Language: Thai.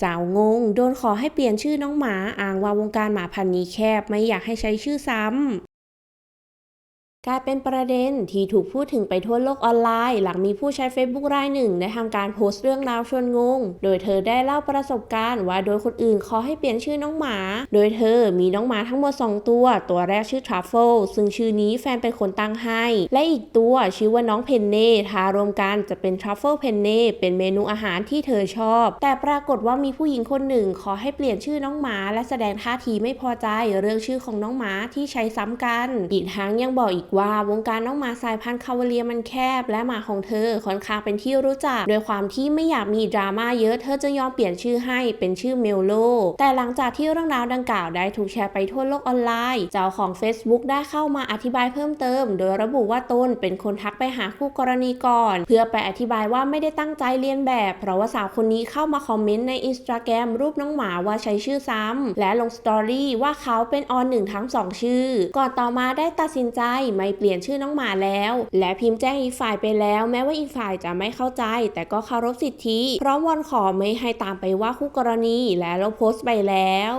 สาวงง โดนขอให้เปลี่ยนชื่อน้องหมา อ้างว่าวงการหมาพันนี้แคบ ไม่อยากให้ใช้ชื่อซ้ำ กลายเป็นประเด็นที่ถูกพูดถึงไปทั่วโลกออนไลน์ หลังมีผู้ใช้ Facebook รายหนึ่งได้ทำการโพสต์เรื่องราวชวนงง โดยเธอได้เล่าประสบการณ์ว่าโดยคนอื่นขอให้เปลี่ยนชื่อน้องหมา โดยเธอมีน้องหมาทั้งหมด 2 ตัว ตัวแรกชื่อทรัฟเฟิลซึ่งชื่อนี้แฟนเป็นคนตั้งให้ และอีกตัวชื่อว่าน้องเพนเน่ทารวมกันจะเป็นทรัฟเฟิลเพนเน่เป็นเมนูอาหารที่เธอชอบ แต่ปรากฏว่ามีผู้หญิงคนหนึ่งขอให้เปลี่ยนชื่อน้องหมา และแสดงท่าทีไม่พอใจเรื่องชื่อของน้องหมาที่ใช้ซ้ำกัน อีกทั้งยังบอกอีกว่าว่าวงการน้องหมาสายพันธุ์คาวาเลียมันแคบ และหมาของเธอค่อนข้างเป็นที่รู้จักโดยความที่ไม่อยากมีดราม่าเยอะเธอจะยอมเปลี่ยนชื่อให้เป็นชื่อเมลโล แต่หลังจากที่เรื่องราวดังกล่าวได้ถูกแชร์ไปทั่วโลกออนไลน์ เจ้าของ Facebook ได้เข้ามาอธิบายเพิ่มเติม โดยระบุว่าตนเป็นคนทักไปหาคู่กรณีก่อน เพื่อไปอธิบายว่าไม่ได้ตั้งใจเลียนแบบ เพราะว่าสาวคนนี้เข้ามาคอมเมนต์ในอินสตาแกรมรูปน้องหมาว่าใช้ชื่อซ้ำและลงสตอรี่ว่าเขาเป็นออนหนึ่งทั้งสองชื่อ ก่อนต่อมาได้ตัดสินใจไม่ไม่เปลี่ยนชื่อน้องหมาแล้ว และพิมพ์แจ้งอีกฝ่ายไปแล้ว แม้ว่าอีกฝ่ายจะไม่เข้าใจ แต่ก็เคารพสิทธิพร้อมวอนขอไม่ให้ตามไปว่าคู่กรณีและลบโพสต์ไปแล้ว